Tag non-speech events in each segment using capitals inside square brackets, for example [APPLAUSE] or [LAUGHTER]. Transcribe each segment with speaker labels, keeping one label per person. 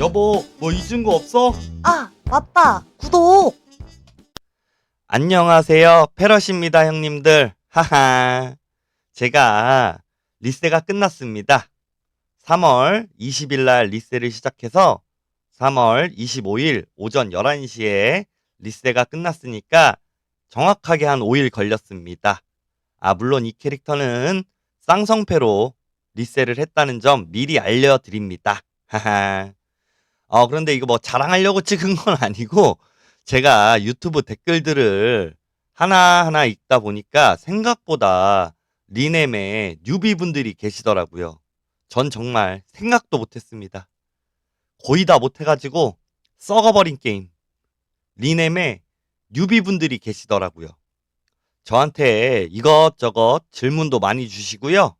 Speaker 1: 여보, 뭐 잊은 거 없어?
Speaker 2: 아, 맞다. 구독.
Speaker 1: 안녕하세요. 패럿입니다, 형님들. 하하. 제가 리세가 끝났습니다. 3월 20일 날 리세를 시작해서 3월 25일 오전 11시에 리세가 끝났으니까 정확하게 한 5일 걸렸습니다. 아, 물론 이 캐릭터는 쌍성패로 리세를 했다는 점 미리 알려드립니다. 하하. 어, 그런데 이거 뭐 자랑하려고 찍은 건 아니고 제가 유튜브 댓글들을 하나하나 읽다 보니까 생각보다 리넴에 뉴비 분들이 계시더라고요. 전 정말 생각도 못했습니다. 거의 다 못해가지고 썩어버린 게임. 리넴에 뉴비 분들이 계시더라고요. 저한테 이것저것 질문도 많이 주시고요.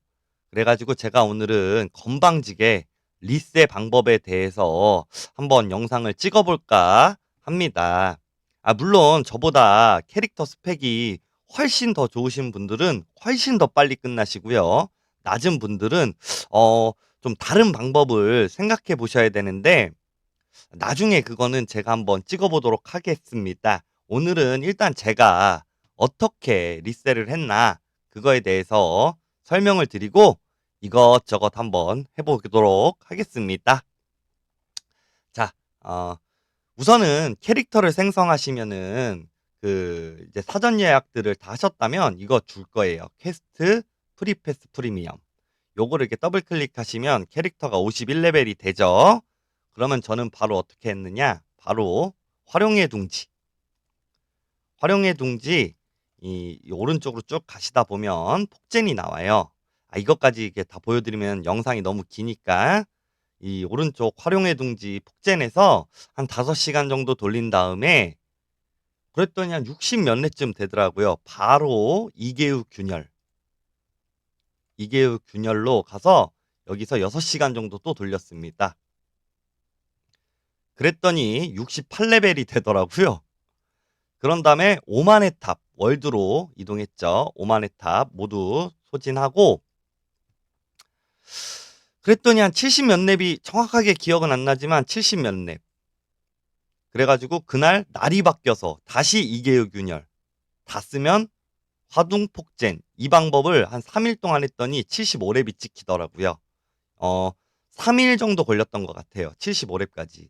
Speaker 1: 그래가지고 제가 오늘은 건방지게 리세 방법에 대해서 한번 영상을 찍어볼까 합니다. 아, 물론 저보다 캐릭터 스펙이 훨씬 더 좋으신 분들은 훨씬 더 빨리 끝나시고요. 낮은 분들은 어, 좀 다른 방법을 생각해 보셔야 되는데 나중에 그거는 제가 한번 찍어보도록 하겠습니다. 오늘은 일단 제가 어떻게 리셋을 했나 그거에 대해서 설명을 드리고 이것저것 한번 해보도록 하겠습니다. 자, 어, 우선은 캐릭터를 생성하시면은 그 이제 사전 예약들을 다 하셨다면 이거 줄 거예요. 퀘스트 프리패스 프리미엄. 요거를 이렇게 더블 클릭하시면 캐릭터가 51레벨이 되죠. 그러면 저는 바로 어떻게 했느냐? 바로 활용의 둥지. 활용의 둥지 이, 이 오른쪽으로 쭉 가시다 보면 폭젠이 나와요. 아, 이것까지 이렇게 다 보여드리면 영상이 너무 기니까 이 오른쪽 활용의 둥지 폭젠에서 한 5시간 정도 돌린 다음에 그랬더니 한 60몇 회쯤 되더라고요. 바로 이계우 균열. 이계우 균열로 가서 여기서 6시간 정도 또 돌렸습니다. 그랬더니 68레벨이 되더라고요. 그런 다음에 오만의 탑 월드로 이동했죠. 오만의 탑 모두 소진하고 그랬더니 한 70몇 랩이 정확하게 기억은 안 나지만 70몇 랩. 그래가지고 그날 날이 바뀌어서 다시 이계유 균열 다 쓰면 화둥 폭젠 이 방법을 한 3일 동안 했더니 75랩이 찍히더라고요. 어 3일 정도 걸렸던 것 같아요. 75랩까지.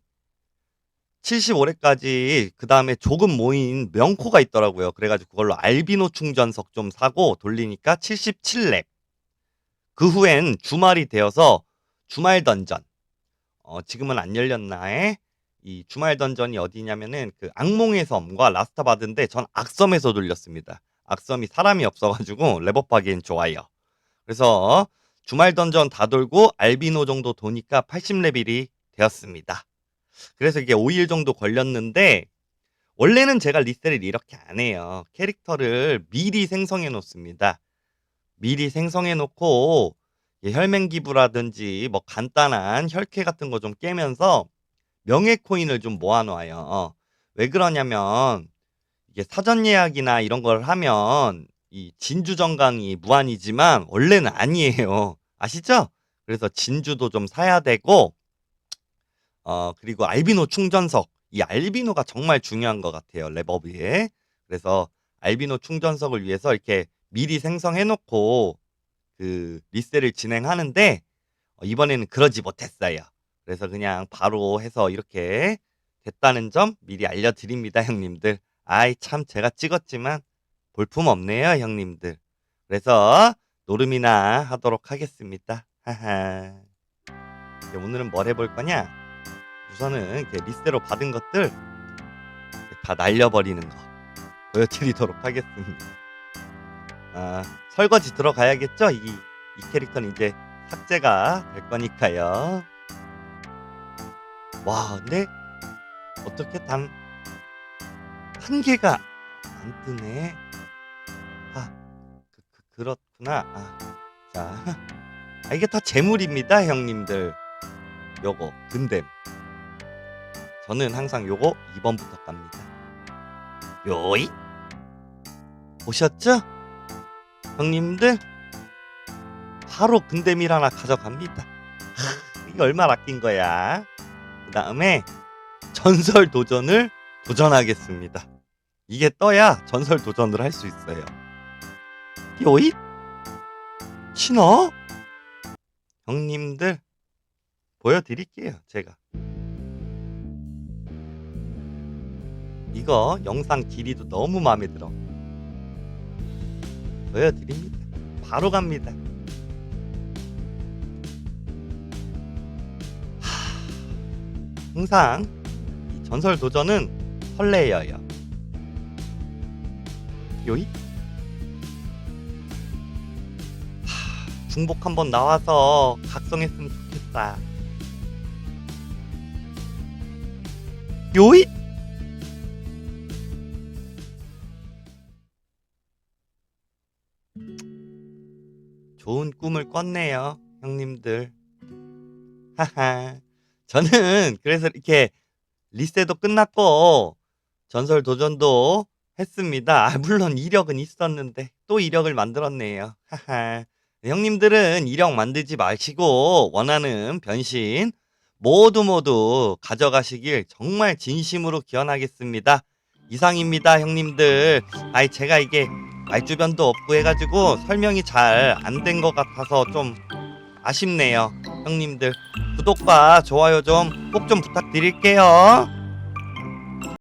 Speaker 1: 75랩까지 그 다음에 조금 모인 명코가 있더라고요. 그래가지고 그걸로 알비노 충전석 좀 사고 돌리니까 77랩. 그 후엔 주말이 되어서 주말 던전. 어, 지금은 안 열렸나에 이 주말 던전이 어디냐면은 그 악몽의 섬과 라스타바드인데 전 악섬에서 돌렸습니다. 악섬이 사람이 없어가지고 랩업하기엔 좋아요. 그래서 주말 던전 다 돌고 알비노 정도 도니까 80레벨이 되었습니다. 그래서 이게 5일 정도 걸렸는데 원래는 제가 리셋을 이렇게 안 해요. 캐릭터를 미리 생성해 놓습니다. 미리 생성해 놓고 혈맹 기부라든지 뭐 간단한 혈캐 같은 거 좀 깨면서 명예 코인을 좀 모아 놓아요. 왜 그러냐면 이게 사전 예약이나 이런 걸 하면 이 진주 정강이 무한이지만 원래는 아니에요. [LAUGHS] 아시죠? 그래서 진주도 좀 사야 되고 어 그리고 알비노 충전석 이 알비노가 정말 중요한 것 같아요. 랩업에. 그래서 알비노 충전석을 위해서 이렇게 미리 생성해 놓고 그 리셋을 진행하는데 어, 이번에는 그러지 못했어요. 그래서 그냥 바로 해서 이렇게 됐다는 점 미리 알려드립니다, 형님들. 아이 참 제가 찍었지만 볼품 없네요, 형님들. 그래서 노름이나 하도록 하겠습니다. 하하. 오늘은 뭘 해볼 거냐? 우선은 리셋으로 받은 것들 다 날려버리는 거 보여드리도록 하겠습니다. 아, 설거지 들어가야겠죠? 이, 이 캐릭터는 이제 삭제가 될 거니까요. 와, 근데 어떻게 단 한 개가 안 뜨네. 아, 그, 그, 그렇구나. 아, 자, 아, 이게 다 재물입니다, 형님들. 요거 근댐. 저는 항상 요거 2번부터 갑니다. 요이 보셨죠? 형님들 바로 근댐일 하나 가져갑니다. 하, 이거 얼마나 아낀 거야? 그 다음에 전설 도전을 도전하겠습니다. 이게 떠야 전설 도전을 할 수 있어요. 요잇? 신어? 형님들 보여드릴게요 제가 이거 영상 길이도 너무 마음에 들어 보여드립니다. 바로 갑니다. 하, 항상 이 전설 도전은 설레여요. 요이. 하, 중복 한번 나와서 각성했으면 좋겠다. 요이 좋은 꿈을 꿨네요, 형님들. 하하. 저는 그래서 이렇게 리세도 끝났고 전설 도전도 했습니다. 아, 물론 이력은 있었는데 또 이력을 만들었네요. 하하. 형님들은 이력 만들지 마시고 원하는 변신 모두 모두 가져가시길 정말 진심으로 기원하겠습니다. 이상입니다, 형님들. 아이 제가 이게 말주변도 없고 해가지고 설명이 잘 안 된 것 같아서 좀 아쉽네요. 형님들 구독과 좋아요 좀 꼭 좀 부탁드릴게요.